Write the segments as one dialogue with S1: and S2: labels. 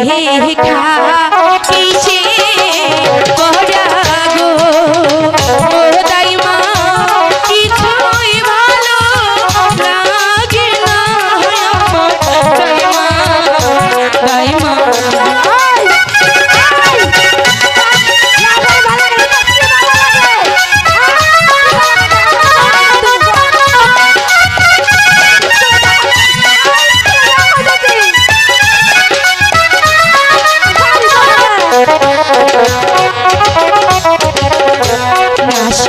S1: লেখা কিসে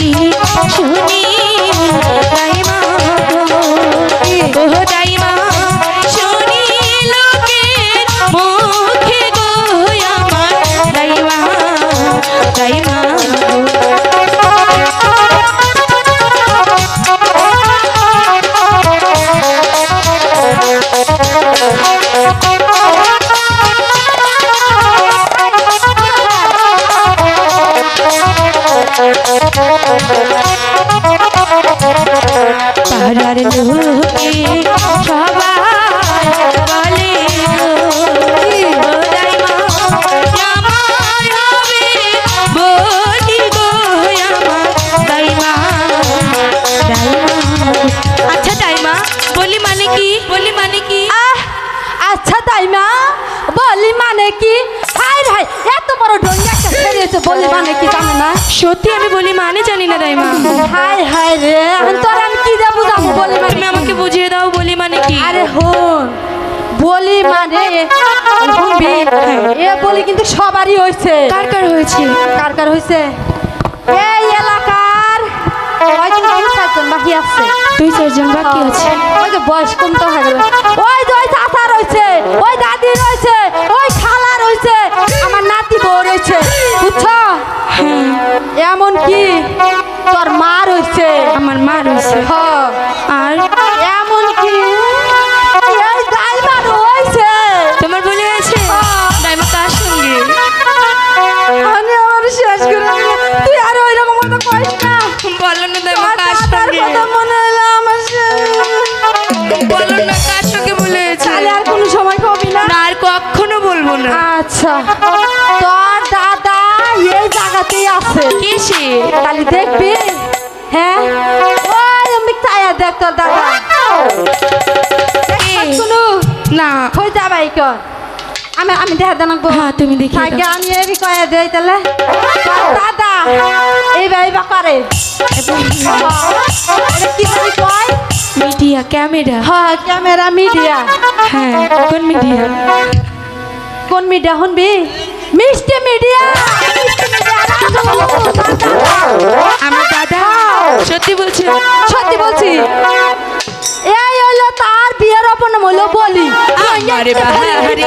S1: শুনি দাইমা গো ও দাইমা শুনি লোকের মুখে গো আমার দাইমা দাইমা পাড়ার লোকে সবাই বলে আচ্ছা দাইমা বলি মানে কি? বলি মানে কি?
S2: আচ্ছা তাই মা বলি মানে কি? হাই হাই এত বড় বলি মানে কি জানো না?
S1: সত্যি আমি বলি মানে জানি না দাইমা
S2: হাই হাই রে এখন তোর আমি কি দিয়ে বুঝাবো বলি মানে
S1: তুমি আমাকে বুঝিয়ে দাও বলি মানে কি?
S2: আরে হন বলি মানে এ বলি কিন্তু সবারই হয়েছে
S1: কার কার হয়েছে?
S2: কার কার হয়েছে এই এলাকার চারজন বাকি আছে?
S1: দুই চারজন বাকি আছে।
S2: ওই যে বয়স কম তো ওই যে ওই চাচা রয়েছে ওই দাদি রয়েছে। কি? তোর মা রয়েছে।
S1: আমার মা রয়েছে।
S2: হ।
S1: আর
S2: এমন কি? এই
S1: তোমার বলে কার সঙ্গে?
S2: আমি আমার শেষ করে। তুই আর ওই রকম কথা কইস না।
S1: বলো না কার সঙ্গে।
S2: মনে হলো আমার
S1: বলো না কার সঙ্গে বলে আছে
S2: আর কোনো সময় কবি না
S1: আর কখনো বলব না।
S2: আচ্ছা। এই জায়গাতেই আছে?
S1: কে সে?
S2: তাহলে দেখবি? হ্যাঁ? ওই আমি তায়া দেখ তোর দাদা শুনু।
S1: না।
S2: কই যাবাই কর আমি আমি দেখা জানাব
S1: হ্যাঁ তুমি দেখে
S2: থাকে আমি এবি কয়ে দেই তাহলে। দাদা এই ভাই বা করে কি জানি কয়?
S1: Media camera.
S2: হ্যাঁ ক্যামেরা মিডিয়া।
S1: হ্যাঁ কোন মিডিয়া?
S2: কোন মিডিয়া শুনবি? মিষ্টি মিডিয়া।
S1: আমার দাদা সত্যি বলছি
S2: সত্যি বলছি। এই হলো তার বিয়ের অপনাম হইল বলি।
S1: আমার বাহারি।